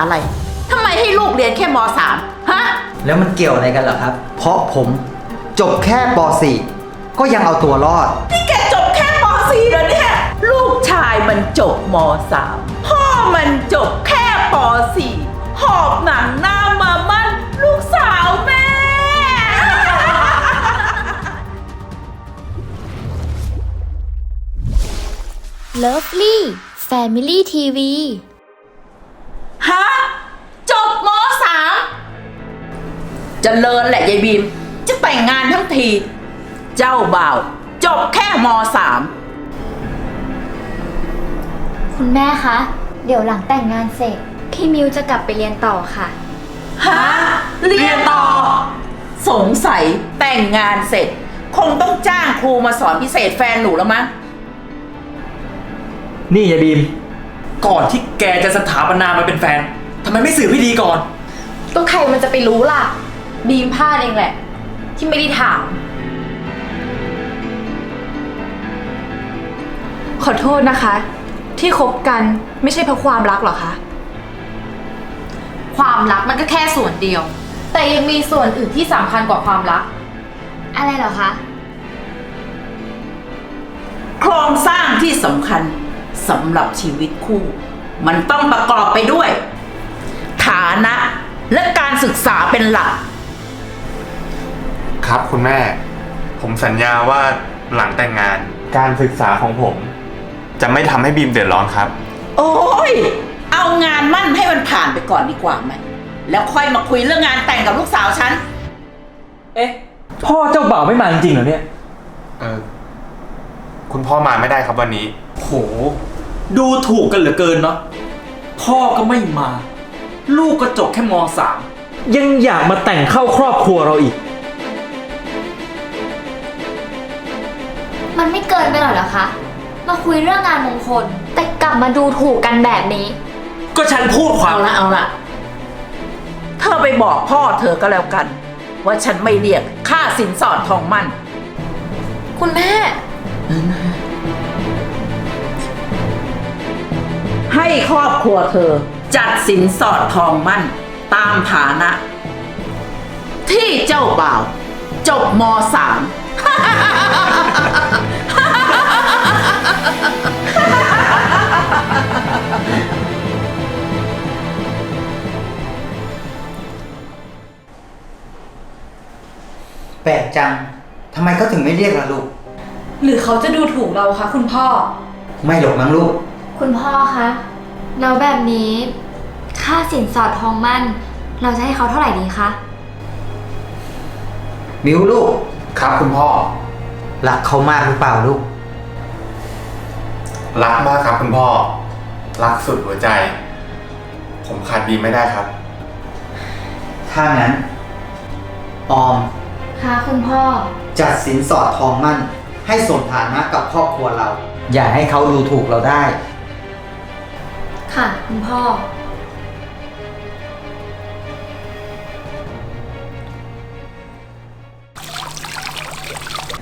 อะไรทำไมให้ลูกเรียนแค่มสามฮะ แล้วมันเกี่ยวอะไรกันเหรอครับ เพราะผมจบแค่ป .4 ก็ยังเอาตัวรอด นี่แกจบแค่มสี่แล้วเนี่ย ลูกชายมันจบมสามพ่อมันจบแค่ปสี่หอบหนังหน้ามามั่นลูกสาวแม่ Lovely Family TV เจะเลินแหละยายบีม จะแต่งงานทั้งที เจ้าบ่าว จบแค่มสามคุณแม่คะ เดี๋ยวหลังแต่งงานเสร็จ พี่มิวจะกลับไปเรียนต่อค่ะ ฮะเรียนต่อ สงสัยแต่งงานเสร็จ คงต้องจ้างครูมาสอนพิเศษแฟนหนูแล้วมั้งนี่ยายบีม ก่อนที่แกจะสถาปนามาเป็นแฟนทำไมไม่สื่อพี่ดีก่อน ก็ใครมันจะไปรู้ล่ะ บีมพลาดเองแหละ ที่ไม่ได้ถาม ขอโทษนะคะ ที่คบกันไม่ใช่เพราะความรักหรอคะ ความรักมันก็แค่ส่วนเดียว แต่ยังมีส่วนอื่นที่สำคัญกว่าความรัก อะไรเหรอคะ โครงสร้างที่สำคัญสำหรับชีวิตคู่ มันต้องประกอบไปด้วย ฐานะและการศึกษาเป็นหลัก ครับคุณแม่ ผมสัญญาว่าหลังแต่งงาน การศึกษาของผม จะไม่ทำให้บีมเดือดร้อนครับ โอ้ย เอางานมั่นให้มันผ่านไปก่อนดีกว่าไหม แล้วค่อยมาคุยเรื่องงานแต่งกับลูกสาวฉัน เอ๊ะ พ่อเจ้าบ่าวไม่มาจริงๆเหรอเนี่ย เออคุณพ่อมาไม่ได้ครับวันนี้ โห ดูถูกกันเหลือเกินเนาะ พ่อก็ไม่มา ลูกก็จบแค่มสามยังอยากมาแต่งเข้าครอบครัวเราอีก มันไม่เกินไปหน่อยเหรอคะ มาคุยเรื่องงานมงคล แต่กลับมาดูถูกกันแบบนี้ ก็ฉันพูดความเอาละเอาละเธอไปบอกพ่อเธอก็แล้วกัน ว่าฉันไม่เรียกค่าสินสอดทองมั่น คุณแม่ ให้ครอบครัวเธอ จัดสินสอดทองมั่น ตามฐานะ ที่เจ้าบ่าว จบมสาม แปลกจัง ทำไมเขาถึงไม่เรียกล่ะลูก หรือเขาจะดูถูกเราคะคุณพ่อ ไม่หรอกมั้งลูก คุณพ่อคะแล้วแบบนี้ ค่าสินสอดทองมั่น เราจะให้เขาเท่าไหร่ดีคะ มิวลูก ครับคุณพ่อ รักเขามากหรือเปล่าลูก รักมากครับคุณพ่อ รักสุดหัวใจ ผมขาดบีมไม่ได้ครับ ถ้างั้น ออมค่ะคุณพ่อ จัดสินสอดทองมั่น ให้สมฐานะกับครอบครัวเรา อย่าให้เขาดูถูกเราได้ ค่ะคุณพ่อ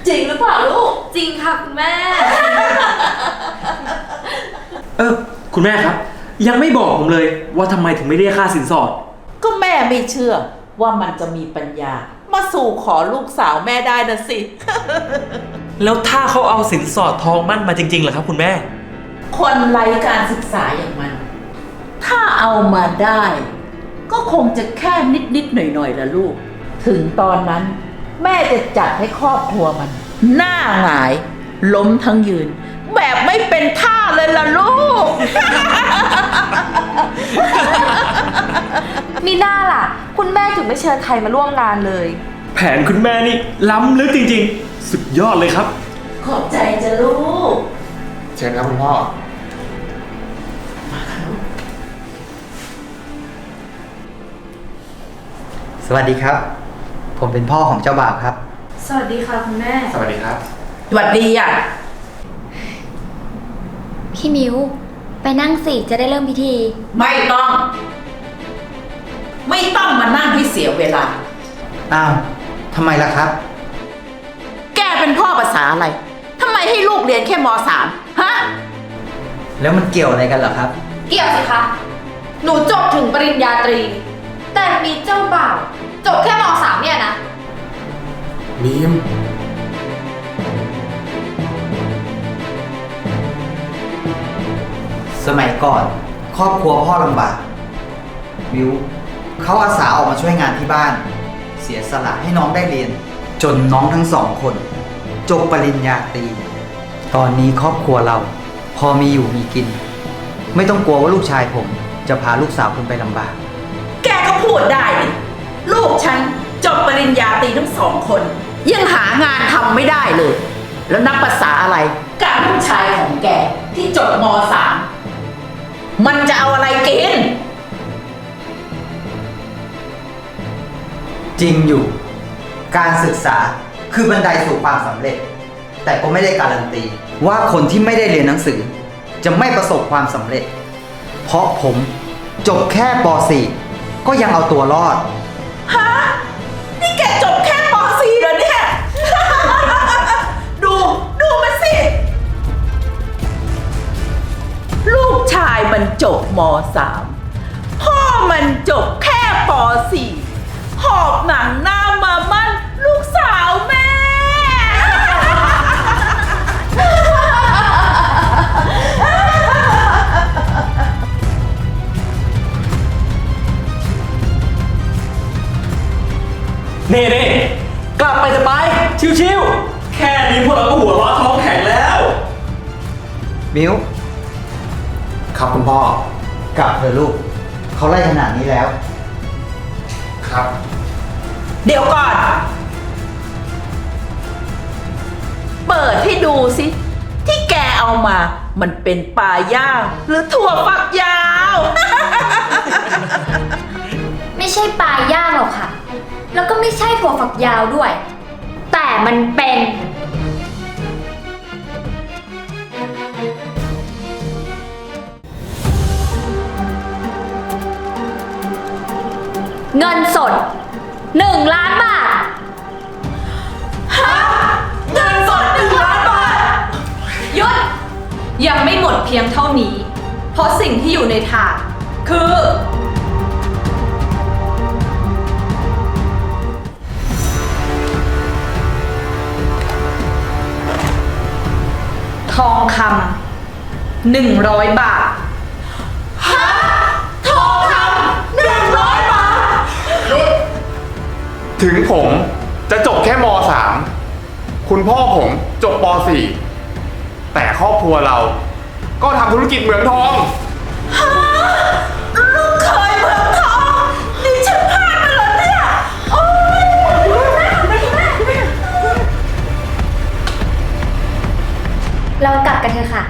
จริงหรือเปล่าลูก จริงค่ะคุณแม่ เออ คุณแม่ครับ ยังไม่บอกผมเลยว่าทำไมถึงไม่เรียกค่าสินสอด ก็แม่ไม่เชื่อว่ามันจะมีปัญญา มาสู่ขอลูกสาวแม่ได้นะสิ แล้วถ้าเขาเอาสินสอดทองมั่นมาจริงๆเหรอครับ คุณแม่ คนไร้การศึกษาอย่างมัน ถ้าเอามาได้ ก็คงจะแค่นิดนิดๆหน่อยหน่อยๆละลูก ถึงตอนนั้น แม่จะจัดให้ครอบครัวมัน หน้าหงาย ล้มทั้งยืน แบบไม่เป็นท่าเลยล่ะลูก มีหน้าล่ะ คุณแม่ถึงไม่เชิญใครมาร่วมงานเลย แผนคุณแม่นี่ล้ำลึกจริงๆ สุดยอดเลยครับ ขอบใจจะลูก เชิญครับคุณพ่อ สวัสดีครับ ผมเป็นพ่อของเจ้าบ่าวครับ สวัสดีค่ะคุณแม่ สวัสดีครับสวัสดีอะ พี่มิวไปนั่งสิจะได้เริ่มพิธี ไม่ต้อง ไม่ต้องมานั่งให้เสียเวลา อ้าวทำไมล่ะครับ แกเป็นพ่อภาษาอะไรทำไมให้ลูกเรียนแค่มสามฮะ แล้วมันเกี่ยวอะไรกันเหรอครับ เกี่ยวสิคะ หนูจบถึงถึงปริญญาตรี แต่มีเจ้าบ่าว จบแค่มสามเนี่ยนะ บีม สมัยก่อน ครอบครัวพ่อลำบากบิวเขาอาสาออกมาช่วยงานที่บ้าน เสียสละให้น้องได้เรียน จนน้องทั้งสองคน จบปริญญาตรี ตอนนี้ครอบครัวเรา พอมีอยู่มีกิน ไม่ต้องกลัวว่าลูกชายผม จะพาลูกสาวคุณไปลำบาก แกก็พูดได้นี่ลูกฉันจบปริญญาตรีทั้งสองคน ยังหางานทำไม่ได้เลย แล้วนับภาษาอะไรกับลูกชายของแกที่จบมสา มมันจะเอาอะไรกิน จริงอยู่ การศึกษาคือบันไดสู่ความสำเร็จ แต่ก็ไม่ได้การันตี ว่าคนที่ไม่ได้เรียนหนังสือ จะไม่ประสบความสำเร็จ เพราะผมจบแค่ป .4 ก็ยังเอาตัวรอด ฮะ นี่แกจบ จบม .3 พ่อมันจบแค่ป .4 หอบหนังหน้ามามั่นลูกสาวแม่ เน่เน่กลับไปจะไป ชิวๆ แค่นี้พวกเราก็หัวเร้อนท้องแข็งแล้ว มิว ครับคุณพ่อ กลับเถอะลูก เขาไล่ขนาดนี้แล้ว ครับ เดี๋ยวก่อน เปิดให้ดูสิ ที่แกเอามา มันเป็นปลาย่าง หรือถั่วฝักยาว ไม่ใช่ปลาย่างหรอกค่ะ แล้วก็ไม่ใช่ถั่วฝักยาวด้วย แต่มันเป็น เงินสด 1 ล้านบาทเงินสดหนึ่งล้านบาท หยุด ยังไม่หมดเพียงเท่านี้ เพราะสิ่งที่อยู่ในถาดคือ ทองคำหนึ่งร้อยบาทท ถึงผมจะจบแค่ม .3 คุณพ่อผมจบป .4 แต่ครอบครัวเราก็ทำธุรกิจเหมืองทองลูกเคยเมืองทองนี่ฉันพลาดไปแล้วเนี่ยโอ๊ยเรากลับกันเถอะค่ะ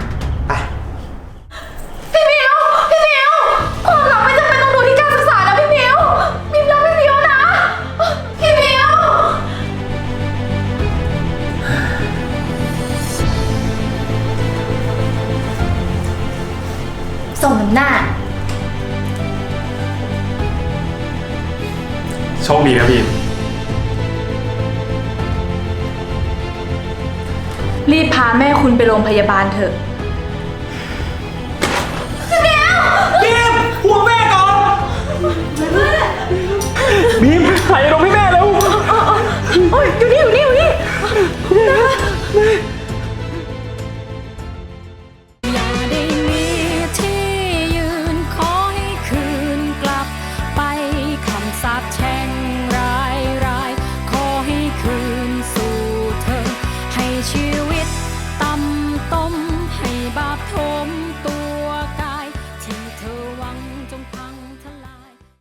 ส่งน้ำหน้า โชคดีนะบีมรีบพาแม่คุณไปโรงพยาบาลเถอะ